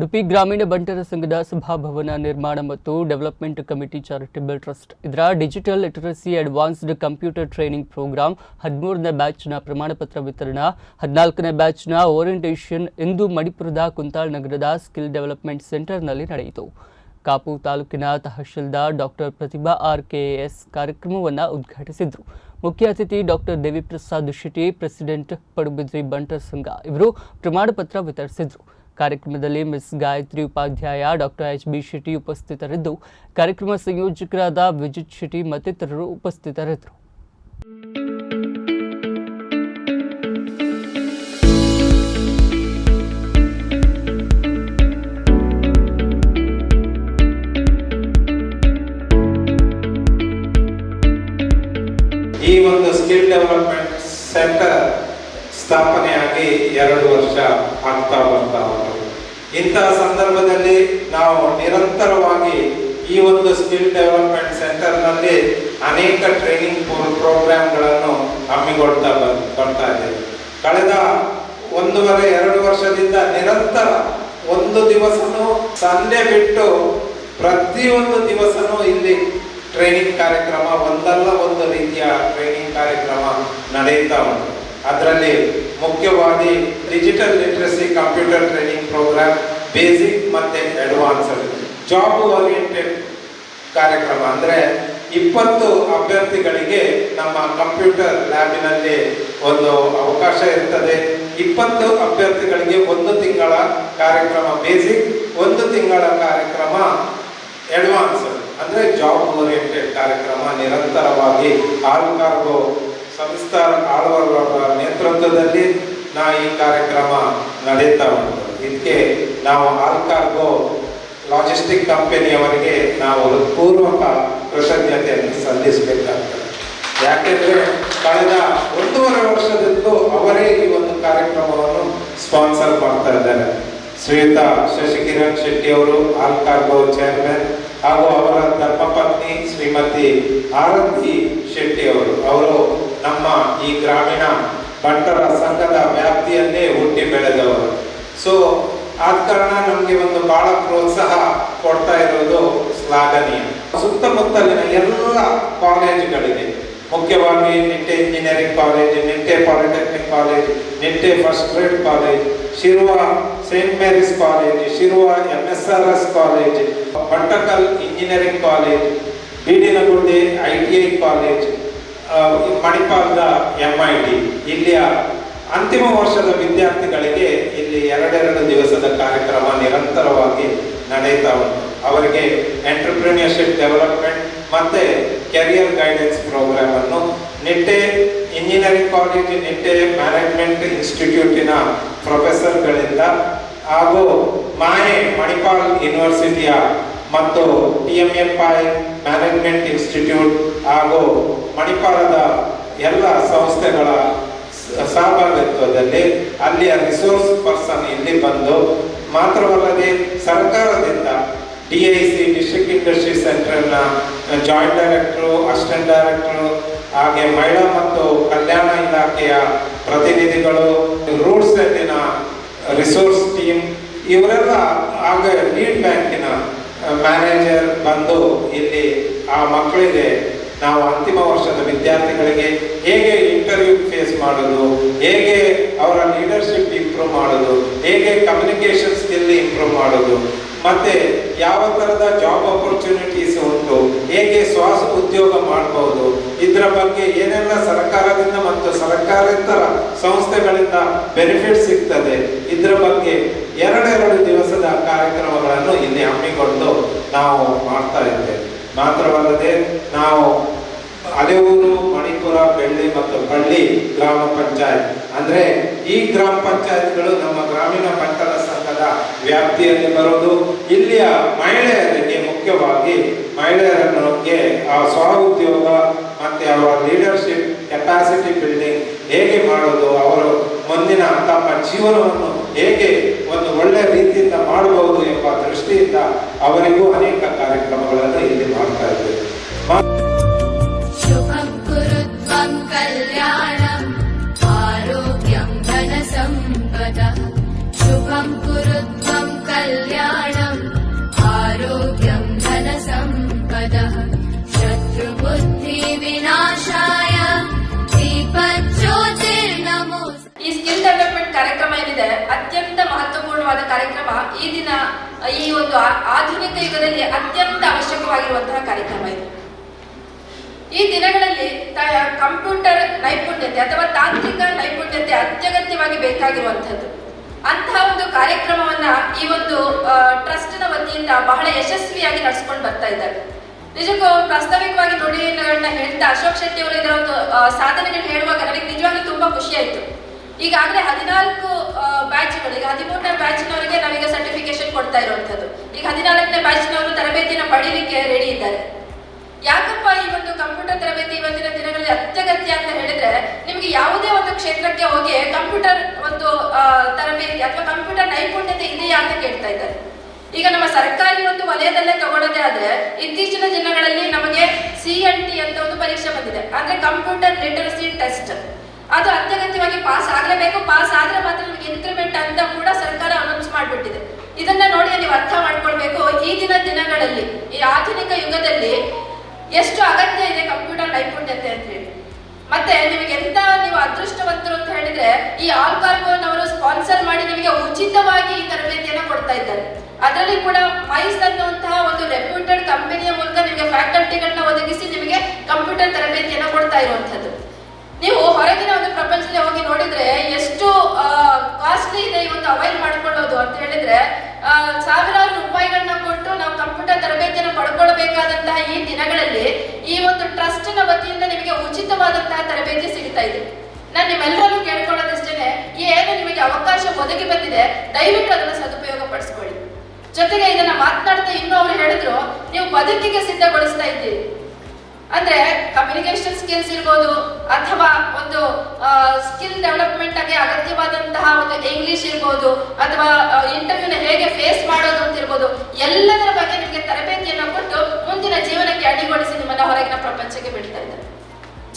ಉಡುಪಿ ಗ್ರಾಮೀಣ ಬಂಟರ ಸಂಘದ ಸಭಾಭವನ ನಿರ್ಮಾಣ ಮತ್ತು ಡೆವಲಪ್ಮೆಂಟ್ ಕಮಿಟಿ ಚಾರಿಟೇಬಲ್ ಟ್ರಸ್ಟ್, ಇದರ digital literacy advanced computer training programme ಹದಿಮೂರನೇ ಬ್ಯಾಚ್ನ ಪ್ರಮಾಣಪತ್ರ ವಿತರಣಾ, ಹದಿನಾಲ್ಕನೇ ಬ್ಯಾಚ್ನ ಓರಿಯಂಟೇಷನ್ ಇಂದು ಮಣಿಪುರದ ಕುಂತಾಳ್ ನಗರದ ಸ್ಕಿಲ್ ಡೆವಲಪ್ಮೆಂಟ್ ಸೆಂಟರ್ನಲ್ಲಿ ನಡೆಯಿತು. ಕಾಪು ತಾಲೂಕಿನ tahsildar doctor Prathibha R K S ಕಾರ್ಯಕ್ರಮವನ್ನು ಉದ್ಘಾಟಿಸಿದರು. ಮುಖ್ಯ ಅತಿಥಿ ಡಾಕ್ಟರ್ ದೇವಿಪ್ರಸಾದ್ ಶೆಟ್ಟಿ, ಪ್ರೆಸಿಡೆಂಟ್ ಪಡುಬಿದ್ರಿ ಬಂಟರ್ ಸಂಘ ಇವರು ಪ್ರಮಾಣ ಪತ್ರ ವಿತರಿಸಿದರು. ಕಾರ್ಯಕ್ರಮದಲ್ಲಿ miss Gayathri Upadhyaya doctor H B Shetty ಉಪಸ್ಥಿತರಿದ್ದು. ಕಾರ್ಯಕ್ರಮ ಸಂಯೋಜಕರಾದ ವಿಜಿತ್ ಶೆಟ್ಟಿ ಮತ್ತಿತರರು ಉಪಸ್ಥಿತರಿದ್ದರು. ಈ ಒಂದು ಸ್ಕಿಲ್ ಡೆವಲಪ್ಮೆಂಟ್ ಸೆಂಟರ್ ಸ್ಥಾಪನೆಯಾಗಿ ಎರಡು ವರ್ಷ ಆಗ್ತಾ ಬರ್ತಾ ಉಂಟು. ಇಂತಹ ಸಂದರ್ಭದಲ್ಲಿ ನಾವು ನಿರಂತರವಾಗಿ ಈ ಒಂದು ಸ್ಕಿಲ್ ಡೆವಲಪ್ಮೆಂಟ್ ಸೆಂಟರ್ನಲ್ಲಿ ಅನೇಕ ಟ್ರೈನಿಂಗ್ ಪ್ರೋಗ್ರಾಮ್ಗಳನ್ನು ಹಮ್ಮಿಕೊಳ್ತಾ ಬಂದು ಬರ್ತಾ ಇದ್ದೇವೆ. ಕಳೆದ ಒಂದೂವರೆ, ಎರಡು ವರ್ಷದಿಂದ ನಿರಂತರ ಒಂದು ದಿವಸನೂ ಸಂಡೆ ಬಿಟ್ಟು ಪ್ರತಿಯೊಂದು ದಿವಸನೂ ಇಲ್ಲಿ ಟ್ರೈನಿಂಗ್ ಕಾರ್ಯಕ್ರಮ, ಒಂದಲ್ಲ ಒಂದು ರೀತಿಯ ಟ್ರೈನಿಂಗ್ ಕಾರ್ಯಕ್ರಮ ನಡೆಯುತ್ತಾ ಉಂಟು. ಅದರಲ್ಲಿ ಮುಖ್ಯವಾಗಿ digital literacy computer training programme basic ಮತ್ತೆ ಅಡ್ವಾನ್ಸ್ಡ್ ಜಾಬ್ ಓರಿಯೆಂಟೆಡ್ ಕಾರ್ಯಕ್ರಮ ಅಂದ್ರೆ ಇಪ್ಪತ್ತು ಅಭ್ಯರ್ಥಿಗಳಿಗೆ ನಮ್ಮ ಕಂಪ್ಯೂಟರ್ ಲ್ಯಾಬಿನಲ್ಲಿ ಒಂದು ಅವಕಾಶ ಇರ್ತದೆ. ಇಪ್ಪತ್ತು ಅಭ್ಯರ್ಥಿಗಳಿಗೆ ಒಂದು ತಿಂಗಳ ಕಾರ್ಯಕ್ರಮ ಬೇಸಿಕ್ ಒಂದು ತಿಂಗಳ ಕಾರ್ಯಕ್ರಮ ಅಡ್ವಾನ್ಸ್ ಅಂದ್ರೆ ಜಾಬ್ ಓರಿಯೆಂಟೆಡ್ ಕಾರ್ಯಕ್ರಮ ನಿರಂತರವಾಗಿ ಆರು ಕಾರ್ಗೋ ಸಂಸ್ಥಾರ ಆಳ್ವರ್ಗ ನೇತೃತ್ವದಲ್ಲಿ ನಾ ಈ ಕಾರ್ಯಕ್ರಮ ನಡೀತಾ ಉಂಟು. ಇದಕ್ಕೆ ನಾವು ಆಲ್ಕಾರ್ಗೋ ಲಾಜಿಸ್ಟಿಕ್ ಕಂಪನಿಯವರಿಗೆ ನಾವು ಪೂರ್ವಕ ಕೃತಜ್ಞತೆಯನ್ನು ಸಲ್ಲಿಸಬೇಕಾಗ್ತದೆ. ಯಾಕೆಂದರೆ ಕಳೆದ ಒಂದೂವರೆ ವರ್ಷದಿಂದಲೂ ಅವರೇ ಈ ಒಂದು ಕಾರ್ಯಕ್ರಮವನ್ನು ಸ್ಪಾನ್ಸರ್ ಮಾಡ್ತಾ ಇದ್ದಾರೆ. ಶ್ವೇತಾ ಶಶಿಕಿರಣ್ ಶೆಟ್ಟಿ ಅವರು ಆಲ್ ಕಾರ್ಗೋ ಚೇರ್ಮನ್ ಹಾಗೂ ಅವರ ಧರ್ಮಪತ್ನಿ ಶ್ರೀಮತಿ ಆರತಿ ಶೆಟ್ಟಿ ಅವರು ಅವರು ನಮ್ಮ ಈ ಗ್ರಾಮೀಣ ಬಂಟರ ಸಂಘದ ವ್ಯಾಪ್ತಿಯಲ್ಲೇ ಹುಟ್ಟಿ ಬೆಳೆದವರು. ಸೊ ಆದ ಕಾರಣ ನಮಗೆ ಒಂದು ಬಹಳ ಪ್ರೋತ್ಸಾಹ ಕೊಡ್ತಾ ಇರೋದು ಶ್ಲಾಘನೀಯ. ಸುತ್ತಮುತ್ತಲಿನ ಎಲ್ಲ ಕಾಲೇಜುಗಳಿದೆ. ಮುಖ್ಯವಾಗಿ Nitte engineering college Nitte polytechnic college Nitte first grade college Shirva saint Mary's college Shirva M S R S college Pattakal engineering college Bidinagudde I T I college ಮಣಿಪಾಲದ M I T ಇಲ್ಲಿಯ ಅಂತಿಮ ವರ್ಷದ ವಿದ್ಯಾರ್ಥಿಗಳಿಗೆ ಇಲ್ಲಿ ಎರಡೆರಡು ದಿವಸದ ಕಾರ್ಯಕ್ರಮ ನಿರಂತರವಾಗಿ ನಡೆಯುತ್ತಾ ಉಂಟು. ಅವರಿಗೆ ಎಂಟರ್ಪ್ರಿನಿಯರ್ಶಿಪ್ ಡೆವಲಪ್ಮೆಂಟ್ ಮತ್ತೆ ಕೆರಿಯರ್ ಗೈಡೆನ್ಸ್ ಪ್ರೋಗ್ರಾಮ್ ಅನ್ನು Nitte engineering college Nitte management ಇನ್ಸ್ಟಿಟ್ಯೂಟಿನ ಪ್ರೊಫೆಸರ್ಗಳಿಂದ ಹಾಗೂ ಮಾಯೆ ಮಣಿಪಾಲ್ ಯೂನಿವರ್ಸಿಟಿಯ ಮತ್ತು T M F I management institute ಹಾಗೂ ಮಣಿಪಾಲದ ಎಲ್ಲ ಸಂಸ್ಥೆಗಳ ಸಹಭಾಗಿತ್ವದಲ್ಲಿ ಅಲ್ಲಿಯ ರಿಸೋರ್ಸ್ ಪರ್ಸನ್ ಇಲ್ಲಿ ಬಂದು ಮಾತ್ರವಲ್ಲದೆ ಸರ್ಕಾರದಿಂದ D I C district industry ಸೆಂಟರ್ನ joint director assistant director ಹಾಗೆ ಮಹಿಳಾ ಮತ್ತು ಕಲ್ಯಾಣ ಇಲಾಖೆಯ ಪ್ರತಿನಿಧಿಗಳು ರೂಟ್ಸ್ ಅಲ್ಲಿನ ರಿಸೋರ್ಸ್ ಟೀಮ್ ಇವರೆಲ್ಲ ಹಾಗೆ ಲೀಡ್ ಬ್ಯಾಂಕಿನ ಮ್ಯಾನೇಜರ್ ಬಂದು ಇಲ್ಲಿ ಆ ಮಕ್ಕಳಿಗೆ ನಾವು ಅಂತಿಮ ವರ್ಷದ ವಿದ್ಯಾರ್ಥಿಗಳಿಗೆ ಹೇಗೆ ಇಂಟರ್ವ್ಯೂ ಫೇಸ್ ಮಾಡೋದು, ಹೇಗೆ ಅವರ ಲೀಡರ್ಶಿಪ್ ಇಂಪ್ರೂವ್ ಮಾಡೋದು, ಹೇಗೆ ಕಮ್ಯುನಿಕೇಷನ್ ಸ್ಕಿಲ್ ಇಂಪ್ರೂವ್ ಮಾಡೋದು, ಮತ್ತೆ ಯಾವ ಥರದ ಜಾಬ್ ಅಪರ್ಚುನಿಟೀಸ್ ಉಂಟು, ಹೇಗೆ ಶ್ವಾಸ ಉದ್ಯೋಗ ಮಾಡಬಹುದು ಇದರ ಬಗ್ಗೆ ಏನೆಲ್ಲ ಸರ್ಕಾರದಿಂದ ಮತ್ತು ಸರ್ಕಾರೇತರ ಸಂಸ್ಥೆಗಳಿಂದ ಬೆನಿಫಿಟ್ ಸಿಗ್ತದೆ, ಇದರ ಬಗ್ಗೆ ಎರಡೆರಡು ದಿವಸದ ಕಾರ್ಯಕ್ರಮಗಳನ್ನು ಇಲ್ಲಿ ಹಮ್ಮಿಕೊಂಡು ನಾವು ಮಾಡ್ತಾ ಇದ್ದೇವೆ. ಮಾತ್ರವಲ್ಲದೆ ನಾವು ಅಲೆಯೂರು, ಮಣಿಪುರ, ಬೆಳ್ಳಿ ಮತ್ತು ಬಳ್ಳಿ ಗ್ರಾಮ ಪಂಚಾಯತ್. ಅಂದ್ರೆ ಈ ಗ್ರಾಮ ಪಂಚಾಯತ್ಗಳು ನಮ್ಮ ಗ್ರಾಮೀಣ ಪಟ್ಟಣ ಸಂಘದ ವ್ಯಾಪ್ತಿಯಲ್ಲಿ ಬರೋದು. ಇಲ್ಲಿಯ ಮಹಿಳೆಯರಿಗೆ ಮುಖ್ಯವಾಗಿ ಮಹಿಳೆಯರನ್ನುಗೆ ಆ ಸ್ವ ಉದ್ಯೋಗ ಮತ್ತೆ ಅವರ ಲೀಡರ್ಶಿಪ್ ಕೆಪಾಸಿಟಿ ಬಿಲ್ಡಿಂಗ್ ಹೇಗೆ ಮಾಡೋದು, ಅವರು ಮುಂದಿನ ತಮ್ಮ ಜೀವನವನ್ನು ಹೇಗೆ ಒಂದು ಒಳ್ಳೆ ರೀತಿಯಿಂದ ಮಾಡಬಹುದು ಎಂಬ ದೃಷ್ಟಿಯಿಂದ ಅವರಿಗೂ ಅನೇಕ ಕಾರ್ಯಕ್ರಮಗಳನ್ನು ಇಲ್ಲಿ ಮಾಡ್ತಾ ಇದ್ದೇವೆ शुभं कुरु त्वं कल्याणम् आरोग्यं धनसम्पदः शुभं कुरु ಅತ್ಯಂತ ಮಹತ್ವಪೂರ್ಣವಾದ ಕಾರ್ಯಕ್ರಮ ಈ ದಿನ, ಈ ಒಂದು ಆಧುನಿಕ ಯುಗದಲ್ಲಿ ಅತ್ಯಂತ ಅವಶ್ಯಕವಾಗಿರುವಂತಹ ಕಾರ್ಯಕ್ರಮ ಇದು. ಈ ದಿನಗಳಲ್ಲಿ ಕಂಪ್ಯೂಟರ್ ನೈಪುಣ್ಯತೆ ಅಥವಾ ತಾಂತ್ರಿಕ ನೈಪುಣ್ಯತೆ ಅತ್ಯಗತ್ಯವಾಗಿ ಬೇಕಾಗಿರುವಂತಹದ್ದು ಅಂತಹ ಒಂದು ಕಾರ್ಯಕ್ರಮವನ್ನ ಈ ಒಂದು ಟ್ರಸ್ಟ್ನ ವತಿಯಿಂದ ಬಹಳ ಯಶಸ್ವಿಯಾಗಿ ನಡೆಸ್ಕೊಂಡು ಬರ್ತಾ ಇದ್ದಾರೆ. ನಿಜಕ್ಕೂ ಪ್ರಾಸ್ತಾವಿಕವಾಗಿ ನುಡಿಗಳನ್ನ ಹೇಳ್ತಾ ಅಶೋಕ್ ಶೆಟ್ಟಿ ಅವರು ಇದರ ಒಂದು ಸಾಧನೆಗಳನ್ನ ಹೇಳುವಾಗ ನನಗೆ ನಿಜವಾಗ್ಲೂ ತುಂಬಾ ಖುಷಿ ಆಯ್ತು ಈಗಾಗಲೇ ಹದಿನಾಲ್ಕು ಬ್ಯಾಚ್ಗಳು ಈಗ ಹದಿಮೂರನೇ ಬ್ಯಾಚ್ನವರಿಗೆ ನಾವೀಗ ಸರ್ಟಿಫಿಕೇಶನ್ ಕೊಡ್ತಾ ಇರುವಂಥದ್ದು. ಈಗ ಹದಿನಾಲ್ಕನೇ ಬ್ಯಾಚ್ನವರು ತರಬೇತಿನ ಪಡೀಲಿಕ್ಕೆ ರೆಡಿ ಇದ್ದಾರೆ. ಯಾಕಪ್ಪ ಈ ಒಂದು ಕಂಪ್ಯೂಟರ್ ತರಬೇತಿ ಇವತ್ತಿನ ದಿನಗಳಲ್ಲಿ ಅತ್ಯಗತ್ಯ ಅಂತ ಹೇಳಿದ್ರೆ, ನಿಮಗೆ ಯಾವುದೇ ಒಂದು ಕ್ಷೇತ್ರಕ್ಕೆ ಹೋಗಿ ಕಂಪ್ಯೂಟರ್ ಒಂದು ತರಬೇತಿ ಅಥವಾ ಕಂಪ್ಯೂಟರ್ ನೈಪುಣ್ಯತೆ ಇದೆಯಾ ಅಂತ ಕೇಳ್ತಾ ಇದ್ದಾರೆ. ಈಗ ನಮ್ಮ ಸರ್ಕಾರಿ ಒಂದು ವಲಯದಲ್ಲೇ ತಗೊಳ್ಳೋದೇ ಆದ್ರೆ, ಇತ್ತೀಚಿನ ದಿನಗಳಲ್ಲಿ ನಮಗೆ ಸಿ ಎನ್ ಟಿ ಅಂತ ಒಂದು ಪರೀಕ್ಷೆ ಬಂದಿದೆ. ಅಂದ್ರೆ ಕಂಪ್ಯೂಟರ್ ಲಿಟರಸಿ ಟೆಸ್ಟ್ ಅದು ಅತ್ಯಗತ್ಯವಾಗಿ ಪಾಸ್ ಆಗಲೇಬೇಕು, ಪಾಸ್ ಆದ್ರೆ ಮಾತ್ರ ನಿಮಗೆ ಇನ್ಕ್ರಿಮೆಂಟ್ ಅಂತ ಕೂಡ ಸರ್ಕಾರ ಅನೌನ್ಸ್ ಮಾಡಿಬಿಟ್ಟಿದೆ. ಇದನ್ನ ನೋಡಿ ನೀವು ಅರ್ಥ ಮಾಡ್ಕೊಳ್ಬೇಕು. ಈಗಿನ ದಿನ ದಿನಗಳಲ್ಲಿ, ಈ ಆಧುನಿಕ ಯುಗದಲ್ಲಿ ಎಷ್ಟು ಅಗತ್ಯ ಇದೆ ಕಂಪ್ಯೂಟರ್ ನೈಪುಣ್ಯತೆ ಅಂತ ಹೇಳಿ. ಮತ್ತೆ ನಿಮಗೆ ಎಂತ ನೀವು ಅದೃಷ್ಟವಂತರು ಅಂತ ಹೇಳಿದ್ರೆ, ಈ ಆಲ್ ಕಾರ್ಗೋನವರು ಸ್ಪಾನ್ಸರ್ ಮಾಡಿ ನಿಮಗೆ ಉಚಿತವಾಗಿ ಈ ತರಬೇತಿಯನ್ನ ಕೊಡ್ತಾ ಇದ್ದಾರೆ. ಅದರಲ್ಲಿ ಕೂಡ ಮೈಸ್ ಅನ್ನುವಂತಹ ಒಂದು ರೆಪ್ಯೂಟೆಡ್ ಕಂಪನಿಯ ಮೂಲಕ ನಿಮಗೆ ಫ್ಯಾಕಲ್ಟಿಗಳನ್ನ ಒದಗಿಸಿ ನಿಮಗೆ ಕಂಪ್ಯೂಟರ್ ತರಬೇತಿಯನ್ನ ಕೊಡ್ತಾ ಇರುವಂತದ್ದು ನೀವು ಹೊರಗಿನ ಒಂದು ಪ್ರಪಂಚದಲ್ಲಿ ಹೋಗಿ ನೋಡಿದ್ರೆ ಎಷ್ಟು ಕಾಸ್ಟ್ಲಿ ಇದೆ ಒಂದು ಅವೈಲ್ ಮಾಡ್ಕೊಳ್ಳೋದು ಅಂತ ಹೇಳಿದ್ರೆ ಸಾವಿರಾರು ರೂಪಾಯಿಗಳನ್ನ ಕೊಟ್ಟು ನಾವು ಕಂಪ್ಯೂಟರ್ ತರಬೇತಿಯನ್ನು ಪಡ್ಕೊಳ್ಬೇಕಾದಂತಹ ಈ ದಿನಗಳಲ್ಲಿ ಈ ಒಂದು ಟ್ರಸ್ಟ್ನ ವತಿಯಿಂದ ನಿಮಗೆ ಉಚಿತವಾದಂತಹ ತರಬೇತಿ ಸಿಗ್ತಾ ಇದೆ. ನಾನು ನಿಮ್ಮೆಲ್ಲರಲ್ಲೂ ಕೇಳ್ಕೊಳ್ಳೋದಷ್ಟೇನೆ, ಏನು ನಿಮಗೆ ಅವಕಾಶ ಒದಗಿ ಬಂದಿದೆ, ದಯವಿಟ್ಟು ಅದನ್ನು ಸದುಪಯೋಗ ಪಡಿಸ್ಕೊಳ್ಳಿ ಜೊತೆಗೆ ಇದನ್ನ ಮಾತನಾಡ್ತಾ ಇನ್ನೂ ಅವ್ರು ಹೇಳಿದ್ರು, ನೀವು ಬದುಕಿಗೆ ಸಿದ್ಧಗೊಳಿಸ್ತಾ ಇದ್ದೀರಿ. ಅಂದ್ರೆ ಕಮ್ಯುನಿಕೇಶನ್ ಸ್ಕಿಲ್ಸ್ ಇರ್ಬೋದು ಅಥವಾ ಒಂದು ಸ್ಕಿಲ್ ಡೆವಲಪ್ಮೆಂಟ್ ಆಗಿ ಅಗತ್ಯವಾದಂತಹ ಒಂದು ಇಂಗ್ಲಿಷ್ ಇರ್ಬೋದು ಅಥವಾ ಇಂಟರ್ವ್ಯೂನ ಹೇಗೆ ಫೇಸ್ ಮಾಡೋದು ಅಂತ ಇರ್ಬೋದು, ಎಲ್ಲದರ ಬಗ್ಗೆ ನಿಮಗೆ ತರಬೇತಿಯನ್ನು ಕೊಟ್ಟು ಮುಂದಿನ ಜೀವನಕ್ಕೆ ಅಡಿಗೊಳಿಸಿ ನಿಮ್ಮನ್ನ ಹೊರಗಿನ ಪ್ರಪಂಚಕ್ಕೆ ಬಿಡ್ತಾ ಇದ್ದಾರೆ.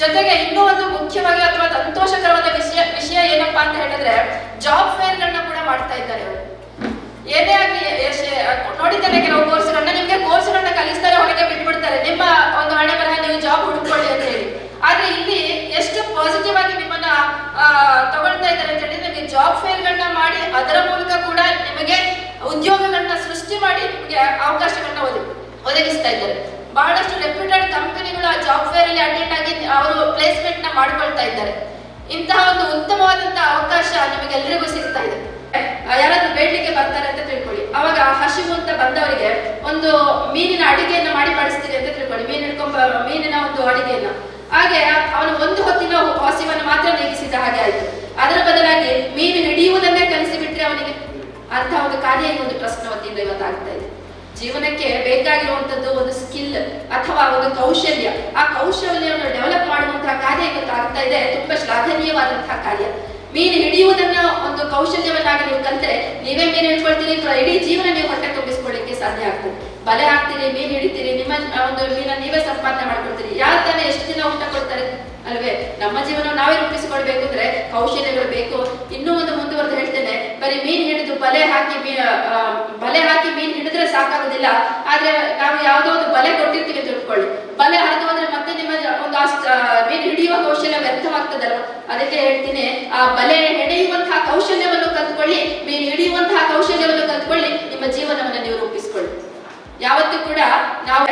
ಜೊತೆಗೆ ಇನ್ನೂ ಒಂದು ಮುಖ್ಯವಾಗಿ ಅಥವಾ ಸಂತೋಷಕರವಾದ ವಿಷಯ ವಿಷಯ ಏನಪ್ಪಾ ಅಂತ ಹೇಳಿದ್ರೆ ಜಾಬ್ ಫೇರ್ಗಳನ್ನ ಕೂಡ ಮಾಡ್ತಾ ಇದ್ದಾರೆ ಅವರು. ಏನೇ ಆಗಲಿ ನೋಡಿದ್ದೇನೆ ಕೆಲವು ಕೋರ್ಸ್ಗಳನ್ನ ಕೋರ್ಸ್ಗಳನ್ನ ಹೊರಗೆ ಬಿಟ್ಬಿಡ್ತಾರೆ. ನಿಮ್ಮ ಒಂದು ಹಣೆ ಬರಹ ನೀವು ಜಾಬ್ ಹುಡುಕೊಳ್ಳಿ ಅಂತ ಹೇಳಿ. ಆದ್ರೆ ಇಲ್ಲಿ ಎಷ್ಟು ಪಾಸಿಟಿವ್ ಆಗಿ ನಿಮ್ಮನ್ನ ತಗೊಳ್ತಾ ಇದ್ದಾರೆ ಅಂತ ಹೇಳಿದ್ರೆ ನಿಮಗೆ ಜಾಬ್ ಫೇರ್ಗಳನ್ನ ಮಾಡಿ, ಅದರ ಮೂಲಕ ಕೂಡ ನಿಮಗೆ ಉದ್ಯೋಗಗಳನ್ನ ಸೃಷ್ಟಿ ಮಾಡಿ ನಿಮಗೆ ಅವಕಾಶಗಳನ್ನ ಒದಗಿ ಒದಗಿಸ್ತಾ ಇದ್ದಾರೆ. ಬಹಳಷ್ಟು ರೆಪ್ಯೂಟೆಡ್ ಕಂಪನಿಗಳು ಆ ಜಾಬ್ ಫೇರ್ ಅಲ್ಲಿ ಅಟೆಂಡ್ ಆಗಿ ಅವರು ಪ್ಲೇಸ್ಮೆಂಟ್ನ ಮಾಡ್ಕೊಳ್ತಾ ಇದ್ದಾರೆ. ಇಂತಹ ಒಂದು ಉತ್ತಮವಾದಂತಹ ಅವಕಾಶ ನಿಮಗೆಲ್ಲರಿಗೂ ಸಿಗ್ತಾ ಇದೆ. ಯಾರಾದ್ರೂ ಬೇಡ್ಲಿಕ್ಕೆ ಬರ್ತಾರೆ ಅಂತ ತಿಳ್ಕೊಳ್ಳಿ. ಅವಾಗ ಹಸಿವು ಅಂತ ಬಂದವರಿಗೆ ಒಂದು ಮೀನಿನ ಅಡಿಗೆಯನ್ನ ಮಾಡಿ ಬಡಿಸ್ತೀರಿ ಅಂತ ತಿಳ್ಕೊಳ್ಳಿ. ಮೀನು ಹಿಡ್ಕೊಂಡ್ ಮೀನಿನ ಒಂದು ಅಡಿಗೆಯನ್ನ. ಹಾಗೆ ಅವನು ಒಂದು ಹೊತ್ತಿನ ಹಸಿವನ್ನು ಮಾತ್ರ ನೀಗಿಸಿದ ಹಾಗೆ ಆಯ್ತು. ಅದರ ಬದಲಾಗಿ ಮೀನು ಹಿಡಿಯುವುದನ್ನೇ ಕಲಿಸಿ ಬಿಟ್ರೆ ಅವನಿಗೆ ಅಂತ ಒಂದು ಕಾರ್ಯ ಈ ಒಂದು ಟ್ರಸ್ಟ್ನ ವತಿಯಿಂದ ಇವತ್ತಾಗ್ತಾ ಇದೆ. ಜೀವನಕ್ಕೆ ಬೇಕಾಗಿರುವಂತದ್ದು ಒಂದು ಸ್ಕಿಲ್ ಅಥವಾ ಒಂದು ಕೌಶಲ್ಯ. ಆ ಕೌಶಲ್ಯವನ್ನು ಡೆವಲಪ್ ಮಾಡುವಂತಹ ಕಾರ್ಯ ಇವತ್ತು ಆಗ್ತಾ ಇದೆ. ತುಂಬಾ ಶ್ಲಾಘನೀಯವಾದಂತಹ ಕಾರ್ಯ. ಮೀನು ಹಿಡಿಯುವುದನ್ನ ಒಂದು ಕೌಶಲ್ಯವನ್ನಾಗಿ ನೀವು ಕಲಿತರೆ ನೀವೇ ಮೀನು ಹಿಡ್ಕೊಳ್ತೀರಿ ಅಥವಾ ಇಡೀ ಜೀವನ ನೀವು ಹೊಟ್ಟೆ ತುಂಬಿಸ್ಕೊಳ್ಳಿಕ್ಕೆ ಸಾಧ್ಯ ಆಗ್ತದೆ. ಬಲೆ ಹಾಕ್ತೀರಿ, ಮೀನು ಹಿಡಿತೀರಿ, ನಿಮ್ಮ ಒಂದು ಮೀನ ನೀವೇ ಸಂಪಾದನೆ ಮಾಡ್ಕೊಳ್ತೀರಿ. ಯಾರು ತಾನೇ ಎಷ್ಟು ದಿನ ಊಟ ಕೊಡ್ತಾರೆ ಅಲ್ವೇ? ನಮ್ಮ ಜೀವನ ನಾವೇ ರೂಪಿಸಿಕೊಳ್ಬೇಕು ಅಂದ್ರೆ ಕೌಶಲ್ಯಗಳು ಬೇಕು. ಇನ್ನೂ ಒಂದು ಮುಂದುವರೆದು ಹೇಳ್ತೇನೆ. ಬರೀ ಮೀನ್ ಹಿಡಿದು ಬಲೆ ಹಾಕಿ ಬಲೆ ಹಾಕಿ ಮೀನ್ ಹಿಡಿದ್ರೆ ಸಾಕಾಗೋದಿಲ್ಲ. ಆದ್ರೆ ನಾವು ಯಾವುದೋ ಒಂದು ಬಲೆ ಕೊಟ್ಟಿರ್ತೀವಿ ತಿಳ್ಕೊಳ್ಳಿ. ಬಲೆ ಹಾಕೋದ್ರೆ ಮತ್ತೆ ನಿಮ್ಮ ಒಂದು ಮೀನ್ ಹಿಡಿಯುವ ಕೌಶಲ್ಯ ಅದಕ್ಕೆ ಹೇಳ್ತೀನಿ, ಆ ಬಲೆ ಹೆಣೆಯುವಂತಹ ಕೌಶಲ್ಯವನ್ನು ಕಲ್ತ್ಕೊಳ್ಳಿ ಮೀನು ಹಿಡಿಯುವಂತಹ ಕೌಶಲ್ಯವನ್ನು ಕಲ್ತ್ಕೊಳ್ಳಿ, ನಿಮ್ಮ ಜೀವನವನ್ನು ನೀವು ರೂಪಿಸ್ಕೊಳ್ಳಿ. ಯಾವತ್ತೂ ಕೂಡ ನಾವು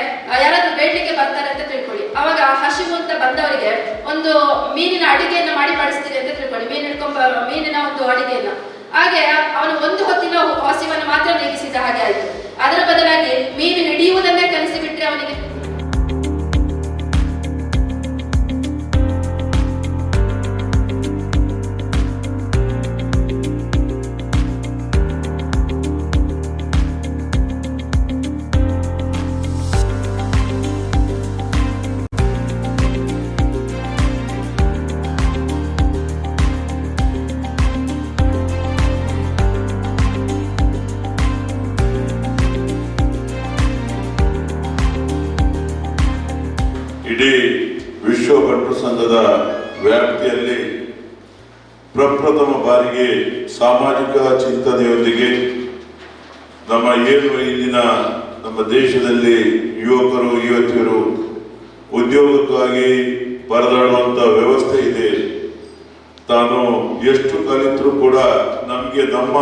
ಯಾರಾದ್ರೂ ಬೇಡಲಿಕ್ಕೆ ಬರ್ತಾರೆ ಅಂತ ತಿಳ್ಕೊಳ್ಳಿ. ಅವಾಗ ಹಸಿವು ಅಂತ ಬಂದವರಿಗೆ ಒಂದು ಮೀನಿನ ಅಡಿಗೆಯನ್ನ ಮಾಡಿ ಬಡಿಸ್ತೀರಿ ಅಂತ ತಿಳ್ಕೊಳ್ಳಿ. ಮೀನು ಹಿಡ್ಕೊಂಬ ಮೀನಿನ ಒಂದು ಅಡಿಗೆಯನ್ನ. ಹಾಗೆ ಅವನು ಒಂದು ಹೊತ್ತಿನ ಹಸಿವನ್ನು ಮಾತ್ರ ನೀಗಿಸಿದ ಹಾಗೆ ಆಯ್ತು. ಅದರ ಬದಲಾಗಿ ಮೀನು ಹಿಡಿಯುವುದನ್ನೇ ಕಲಿಸಿಬಿಟ್ರೆ ಅವನಿಗೆ ಸಂಘದ ವ್ಯಾಪ್ತಿಯಲ್ಲಿ ಪ್ರಪ್ರಥಮ ಬಾರಿಗೆ ಸಾಮಾಜಿಕ ಚಿಂತನೆಯೊಂದಿಗೆ ನಮ್ಮ ಏನು ಇಂದಿನ ನಮ್ಮ ದೇಶದಲ್ಲಿ ಯುವಕರು, ಯುವತಿಯರು ಉದ್ಯೋಗಕ್ಕಾಗಿ ಪರದಾಡುವಂಥ ವ್ಯವಸ್ಥೆ ಇದೆ. ತಾನು ಎಷ್ಟು ಕಲಿತರೂ ಕೂಡ ನಮಗೆ ನಮ್ಮ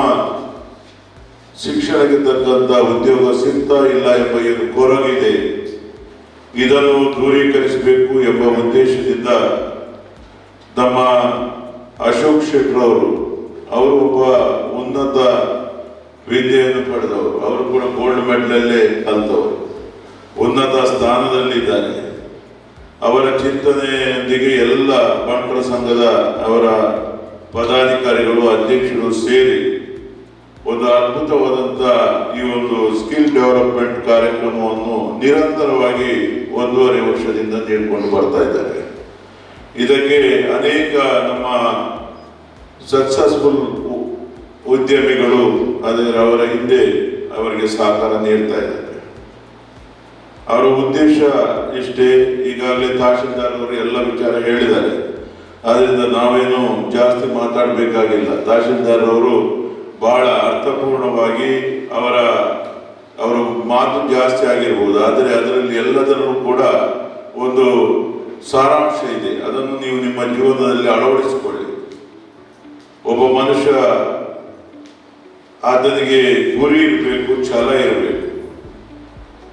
ಶಿಕ್ಷಣಕ್ಕೆ ತಕ್ಕಂತ ಉದ್ಯೋಗ ಸಿಗ್ತಾ ಇಲ್ಲ ಎಂಬ ಏನು ಕೊರಗಿದೆ ಇದನ್ನು ದೂರೀಕರಿಸಬೇಕು ಎಂಬ ಉದ್ದೇಶದಿಂದ ನಮ್ಮ ಅಶೋಕ್ ಶೆಟ್ಟರ್ ಅವರು ಅವರು ಒಬ್ಬ ಉನ್ನತ ವಿದ್ಯೆಯನ್ನು ಪಡೆದವರು. ಅವರು ಕೂಡ ಗೋಲ್ಡ್ ಮೆಡಲಲ್ಲೇ ಕಲಿತವರು. ಉನ್ನತ ಸ್ಥಾನದಲ್ಲಿದ್ದಾರೆ. ಅವರ ಚಿಂತನೆಯೊಂದಿಗೆ ಎಲ್ಲ ಬಂಟರ ಸಂಘದ ಅವರ ಪದಾಧಿಕಾರಿಗಳು, ಅಧ್ಯಕ್ಷರು ಸೇರಿ ಒಂದು ಅದ್ಭುತವಾದಂತ ಈ ಒಂದು ಸ್ಕಿಲ್ ಡೆವಲಪ್ಮೆಂಟ್ ಕಾರ್ಯಕ್ರಮವನ್ನು ನಿರಂತರವಾಗಿ ಒಂದೂವರೆ ವರ್ಷದಿಂದ ನೀಡಿಕೊಂಡು ಬರ್ತಾ ಇದ್ದಾರೆ. ಇದಕ್ಕೆ ಅನೇಕ ನಮ್ಮ ಸಕ್ಸಸ್ಫುಲ್ ಉದ್ಯಮಿಗಳು ಅದರ ಅವರ ಹಿಂದೆ ಅವರಿಗೆ ಸಹಕಾರ ನೀಡ್ತಾ ಇದ್ದಾರೆ. ಅವರ ಉದ್ದೇಶ ಇಷ್ಟೇ, ಈಗಾಗಲೇ ತಹಶೀಲ್ದಾರ್ ಅವರು ಎಲ್ಲ ವಿಚಾರ ಹೇಳಿದ್ದಾರೆ. ಆದ್ದರಿಂದ ನಾವೇನು ಜಾಸ್ತಿ ಮಾತಾಡಬೇಕಾಗಿಲ್ಲ. ತಹಶೀಲ್ದಾರ್ ಅವರು ಬಹಳ ಅರ್ಥಪೂರ್ಣವಾಗಿ ಅವರ ಅವರ ಮಾತು ಜಾಸ್ತಿ ಆಗಿರ್ಬೋದು. ಆದರೆ ಅದರಲ್ಲಿ ಎಲ್ಲದರಲ್ಲೂ ಕೂಡ ಒಂದು ಸಾರಾಂಶ ಇದೆ. ಅದನ್ನು ನೀವು ನಿಮ್ಮ ಜೀವನದಲ್ಲಿ ಅಳವಡಿಸಿಕೊಳ್ಳಿ. ಒಬ್ಬ ಮನುಷ್ಯ ಆತನಿಗೆ ಗುರಿ ಇರಬೇಕು, ಛಲ ಇರಬೇಕು.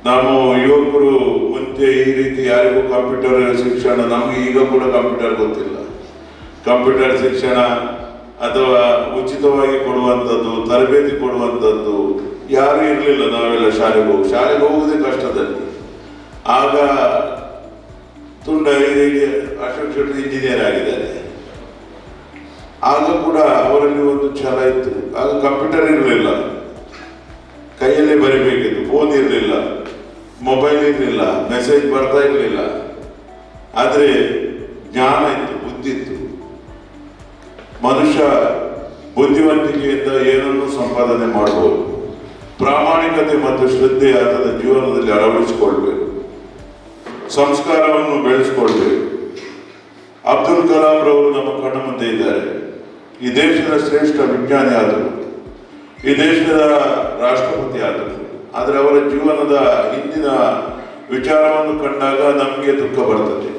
ನಾವು ಯುವಕರು ಮುಂಚೆ ಈ ರೀತಿ ಯಾರಿಗೂ ಕಂಪ್ಯೂಟರ್ ಶಿಕ್ಷಣ, ನಮಗೆ ಈಗ ಕೂಡ ಕಂಪ್ಯೂಟರ್ ಗೊತ್ತಿಲ್ಲ. ಕಂಪ್ಯೂಟರ್ ಶಿಕ್ಷಣ ಅಥವಾ ಉಚಿತವಾಗಿ ಕೊಡುವಂಥದ್ದು, ತರಬೇತಿ ಕೊಡುವಂಥದ್ದು, ಯಾರು ಇರಲಿಲ್ಲ ನಾವೆಲ್ಲ ಶಾಲೆಗೆ ಹೋಗಿ, ಶಾಲೆಗೆ ಹೋಗುವುದೇ ಕಷ್ಟದಲ್ಲಿ. ಆಗ ತುಂಡ ಹೀಗೆ ಅಶೋಕ್ ಶೆಟ್ಟಿ ಇಂಜಿನಿಯರ್ ಆಗಿದ್ದಾರೆ. ಆಗ ಕೂಡ ಅವರಲ್ಲಿ ಒಂದು ಛಲ ಇತ್ತು. ಆಗ ಕಂಪ್ಯೂಟರ್ ಇರಲಿಲ್ಲ. ಕೈಯಲ್ಲೇ ಬರಿಬೇಕಿತ್ತು ಫೋನ್ ಇರಲಿಲ್ಲ ಮೊಬೈಲ್ ಇರಲಿಲ್ಲ ಮೆಸೇಜ್ ಬರ್ತಾ ಇರಲಿಲ್ಲ. ಆದರೆ ಜ್ಞಾನ ಮನುಷ್ಯ ಬುದ್ಧಿವಂತಿಕೆಯಿಂದ ಏನನ್ನು ಸಂಪಾದನೆ ಮಾಡಬಹುದು ಪ್ರಾಮಾಣಿಕತೆ ಮತ್ತು ಶ್ರದ್ಧೆ ಆತನ ಜೀವನದಲ್ಲಿ ಅಳವಡಿಸಿಕೊಳ್ಬೇಕು. ಸಂಸ್ಕಾರವನ್ನು ಬೆಳೆಸಿಕೊಳ್ಬೇಕು. ಅಬ್ದುಲ್ ಕಲಾಂ ರವರು ನಮ್ಮ ಕಣ್ಣ ಮುಂದೆ ಇದ್ದಾರೆ. ಈ ದೇಶದ ಶ್ರೇಷ್ಠ ವಿಜ್ಞಾನಿ ಆದರು. ಈ ದೇಶದ ರಾಷ್ಟ್ರಪತಿ ಆದರು. ಆದರೆ ಅವರ ಜೀವನದ ಹಿಂದಿನ ವಿಚಾರವನ್ನು ಕಂಡಾಗ ನಮಗೆ ದುಃಖ ಬರ್ತದೆ.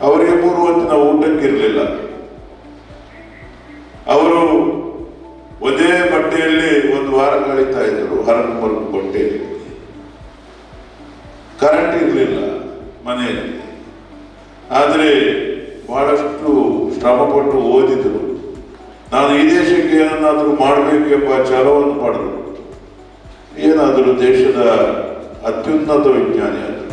ಅವರಿಗೆ ಮೂರು ಹೊತ್ತಿನ ಊಟಕ್ಕಿರಲಿಲ್ಲ. ಅವರು ಒಂದೇ ಬಟ್ಟೆಯಲ್ಲಿ ಒಂದು ವಾರ ಕಳೀತಾ ಇದ್ದರು ಹರಕು ಮರಕು ಬಟ್ಟೆಯಲ್ಲಿ. ಕರೆಂಟ್ ಇರಲಿಲ್ಲ ಮನೆಯಲ್ಲಿ. ಆದರೆ ಬಹಳಷ್ಟು ಶ್ರಮಪಟ್ಟು ಓದಿದರು. ನಾನು ಈ ದೇಶಕ್ಕೆ ಏನನ್ನಾದರೂ ಮಾಡಬೇಕು ಎಂಬ ಛಲವನ್ನು ಪಡೆದರು. ಏನಾದರೂ ದೇಶದ ಅತ್ಯುನ್ನತ ವಿಜ್ಞಾನಿ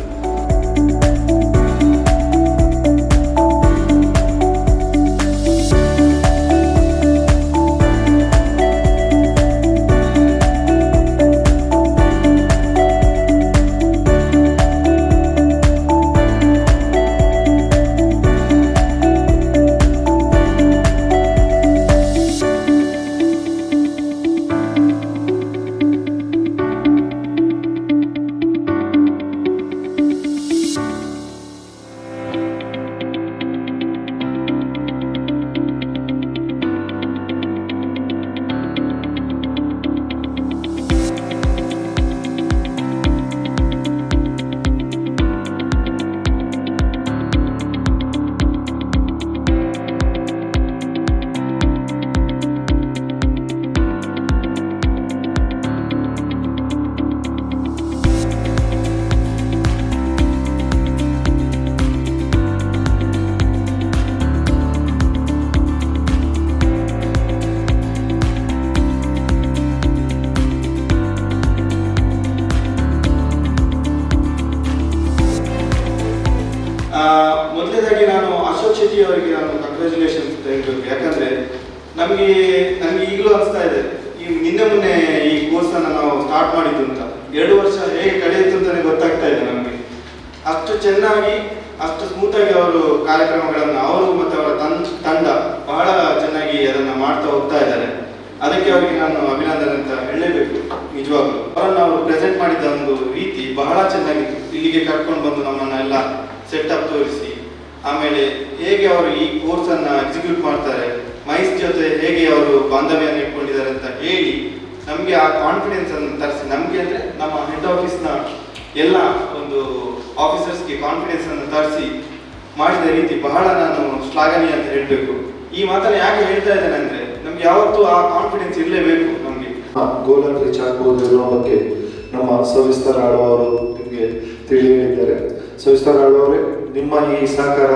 ಶೆಟ್ಟಿ ಅವರಿಗೆ ನಾನು ಕಂಗ್ರ್ಯಾಚುಲೇಷನ್ಸ್ ಹೇಳ್ಬೇಕು. ಯಾಕಂದ್ರೆ ನಮಗೆ ನನಗೆ ಈಗಲೂ ಅನಿಸ್ತಾ ಇದೆ, ಈ ನಿನ್ನೆ ಮೊನ್ನೆ ಈ ಕೋರ್ಸ್ ಅನ್ನ ನಾವು ಸ್ಟಾರ್ಟ್ ಮಾಡಿದ್ದು ಅಂತ. ಎರಡು ವರ್ಷ ಹೇಗೆ ಕಳೆಯಿತು ಅಂತಾನೆ ಗೊತ್ತಾಗ್ತಾ ಇದೆ ನಮಗೆ. ಅಷ್ಟು ಚೆನ್ನಾಗಿ, ಅಷ್ಟು ಸ್ಮೂತ್ ಆಗಿ ಅವರು ಕಾರ್ಯಕ್ರಮಗಳನ್ನು, ಅವರು ಮತ್ತೆ ಅವರ ತಂಡ ಬಹಳ ಚೆನ್ನಾಗಿ ಅದನ್ನ ಮಾಡ್ತಾ ಹೋಗ್ತಾ ಇದ್ದಾರೆ. ಅದಕ್ಕೆ ಅವರಿಗೆ ನಾನು ಅಭಿನಂದನೆ ಅಂತ ಹೇಳಲೇಬೇಕು, ನಿಜವಾಗ್ಲೂ. ಅವರನ್ನು ಅವರು ಪ್ರೆಸೆಂಟ್ ಮಾಡಿದ ಒಂದು ರೀತಿ ಬಹಳ ಚೆನ್ನಾಗಿತ್ತು. ಇಲ್ಲಿಗೆ ಕರ್ಕೊಂಡು ಬಂದು ನಮ್ಮನ್ನ ಎಲ್ಲ ಅಪ್ ತೋರಿಸಿ ಆಮೇಲೆ ಹೇಗೆ ಅವರು ಈ ಕೋರ್ಸ್ ಅನ್ನ ಎಕ್ಸಿಕ್ಯೂಟ್ ಮಾಡ್ತಾರೆ, ಮೈಸ್ ಜೊತೆ ಹೇಗೆ ಅವರು ಬಾಂಧವ್ಯನ ಇಟ್ಕೊಂಡಿದ್ದಾರೆ ಅಂತ ಹೇಳಿ ನಮಗೆ ಆ ಕಾನ್ಫಿಡೆನ್ಸ್ ಅನ್ನು ತರಿಸಿ, ನಮಗೆ ಅಂದ್ರೆ ನಮ್ಮ ಹೆಡ್ ಆಫೀಸ್ನ ಎಲ್ಲ ಒಂದು ಆಫೀಸರ್ಸ್ಗೆ ಕಾನ್ಫಿಡೆನ್ಸ್ ಅನ್ನು ತರಿಸಿ ಮಾಡಿದ ರೀತಿ ಬಹಳ ನಾನು ಶ್ಲಾಘನೀಯ ಅಂತ ಹೇಳಬೇಕು. ಈ ಮಾತನ್ನ ಯಾಕೆ ಹೇಳ್ತಾ ಇದ್ದೇನೆ ಅಂದ್ರೆ, ನಮ್ಗೆ ಯಾವತ್ತೂ ಆ ಕಾನ್ಫಿಡೆನ್ಸ್ ಇರಲೇಬೇಕು ನಮ್ಗೆ. ಗೋಲನ್ ರೀಚ್ ಆಗ್ಬೋದು ಅನ್ನೋ ಬಗ್ಗೆ ನಮ್ಮ ಸವಿಸ್ತಾರ ಆಳುವವರು ನಿಮಗೆ ತಿಳಿ ಹೇಳಿದ್ದಾರೆ ಸವಿಸ್ತಾರ ಆಳುವವರೇ ನಿಮ್ಮ ಈ ಸಹಕಾರ,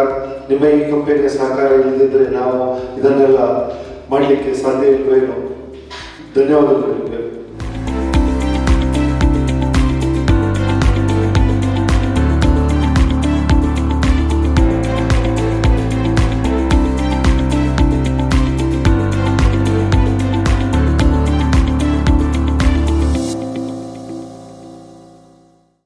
ನಿಮ್ಮ ಈ ಕಂಪನಿಯ ಸಹಕಾರ ಇಲ್ಲದಿದ್ದರೆ ನಾವು ಇದನ್ನೆಲ್ಲ ಮಾಡಲಿಕ್ಕೆ ಸಾಧ್ಯ ಇಲ್ವೇನೋ ಧನ್ಯವಾದಗಳು ನಿಮಗೆ.